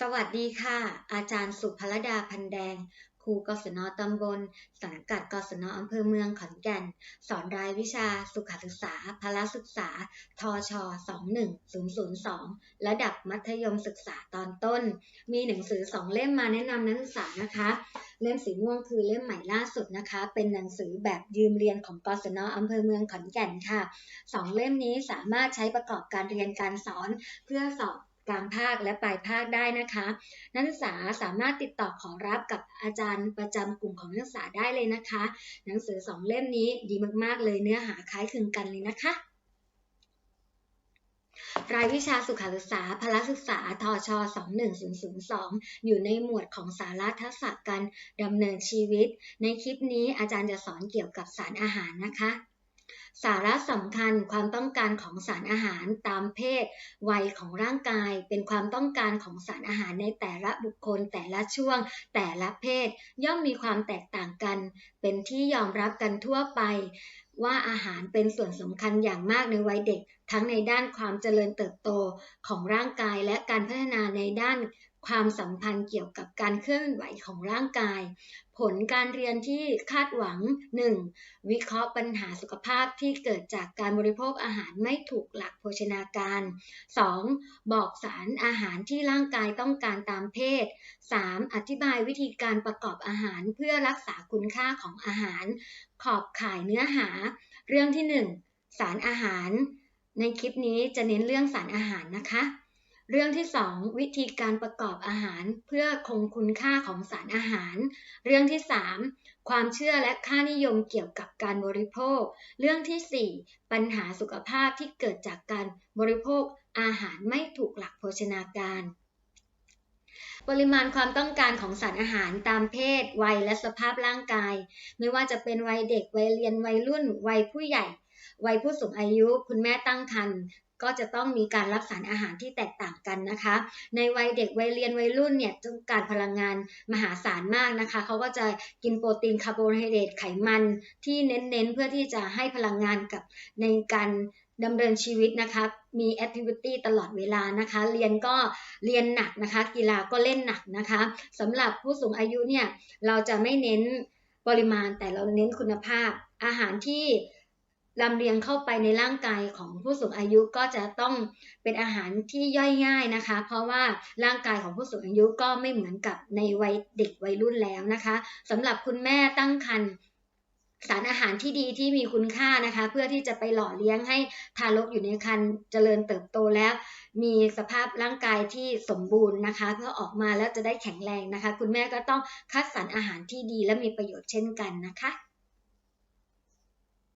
สวัสดีค่ะ อาจารย์สุภรดาพันแดง ครูกศนตำบล สังกัดกศนอำเภอเมืองขอนแก่น สอนรายวิชาสุขศึกษาพละศึกษา ทช 21002 ระดับมัธยมศึกษาตอนต้น มีหนังสือสองเล่มมาแนะนำนักศึกษานะคะ เล่มสีม่วงคือเล่มใหม่ล่าสุดนะคะ เป็นหนังสือแบบยืมเรียนของกศนอำเภอเมืองขอนแก่นค่ะสองเล่มนี้สามารถใช้ประกอบการเรียนการสอนเพื่อสอบ กลางภาคและปลายภาคได้นะคะ นักศึกษาสามารถติดต่อขอรับกับอาจารย์ประจำกลุ่มของนักศึกษาได้เลยนะคะ หนังสือสองเล่มนี้ดีมากๆเลยเนื้อหาคล้ายคลึงกันเลยนะคะรายวิชาสุขศึกษาพละศึกษาทช 21002 อยู่ในหมวดของสาระทักษะการดำเนินชีวิต ในคลิปนี้อาจารย์จะสอนเกี่ยวกับสารอาหารนะคะ สาระสำคัญความต้องการของสารอาหารตามเพศ วัยของร่างกาย เป็นความต้องการของสารอาหารในแต่ละบุคคล แต่ละช่วง แต่ละเพศ ย่อมมีความแตกต่างกัน เป็นที่ยอมรับกันทั่วไป ว่าอาหารเป็นส่วนสำคัญอย่างมากในวัยเด็ก ทั้งในด้านความเจริญเติบโตของร่างกายและการพัฒนาในด้าน ความสัมพันธ์เกี่ยวกับการเคลื่อนไหวของร่างกาย ผลการเรียนที่คาดหวัง 1. วิเคราะห์ปัญหาสุขภาพที่เกิดจากการบริโภคอาหารไม่ถูกหลักโภชนาการ 2. บอกสารอาหารที่ร่างกายต้องการตามเพศ 3. อธิบายวิธีการประกอบอาหารเพื่อรักษาคุณค่าของอาหาร ขอบข่ายเนื้อหา เรื่องที่ 1 สารอาหาร ในคลิปนี้จะเน้นเรื่องสารอาหารนะคะ เรื่องที่ 2 วิธีการประกอบอาหารเพื่อคงคุณค่าของสารอาหาร เรื่องที่ 3 ความเชื่อและค่านิยมเกี่ยวกับการบริโภค เรื่องที่ 4 ปัญหาสุขภาพที่เกิดจากการบริโภคอาหารไม่ถูกหลักโภชนาการปริมาณความต้องการของสารอาหารตามเพศ วัยและสภาพร่างกาย ไม่ว่าจะเป็นวัยเด็ก วัยเรียน วัยรุ่น วัยผู้ใหญ่ วัยผู้สูงอายุ คุณแม่ตั้งครรภ์ ก็จะต้องมีการรับสารอาหารที่แตกต่างกันนะคะ ในวัยเด็กวัยเรียนวัยรุ่นเนี่ยต้องการพลังงานมหาศาลมากนะคะเขาก็จะกินโปรตีนคาร์โบไฮเดรตไขมันที่เน้นๆ เพื่อที่จะให้พลังงานกับในการดำเนินชีวิตนะคะ มีแอคทิวิตี้ตลอดเวลานะคะ เรียนก็เรียนหนักนะคะ กีฬาก็เล่นหนักนะคะสำหรับผู้สูงอายุเนี่ยเราจะไม่เน้นปริมาณแต่เราเน้นคุณภาพอาหารที่ ลำเลียงเข้าไปในร่างกายของผู้สูงอายุก็จะต้องเป็นอาหารที่ย่อยง่ายนะคะ เพราะว่าร่างกายของผู้สูงอายุก็ไม่เหมือนกับในวัยเด็กวัยรุ่นแล้วนะคะสำหรับคุณแม่ตั้งครรภ์สารอาหารที่ดีที่มีคุณค่านะคะ เพื่อที่จะไปหล่อเลี้ยงให้ทารกอยู่ในครรภ์เจริญเติบโตแล้ว มีสภาพร่างกายที่สมบูรณ์นะคะ เพื่อออกมาแล้วจะได้แข็งแรงนะคะ คุณแม่ก็ต้องคัดสรรอาหารที่ดีและมีประโยชน์เช่นกันนะคะ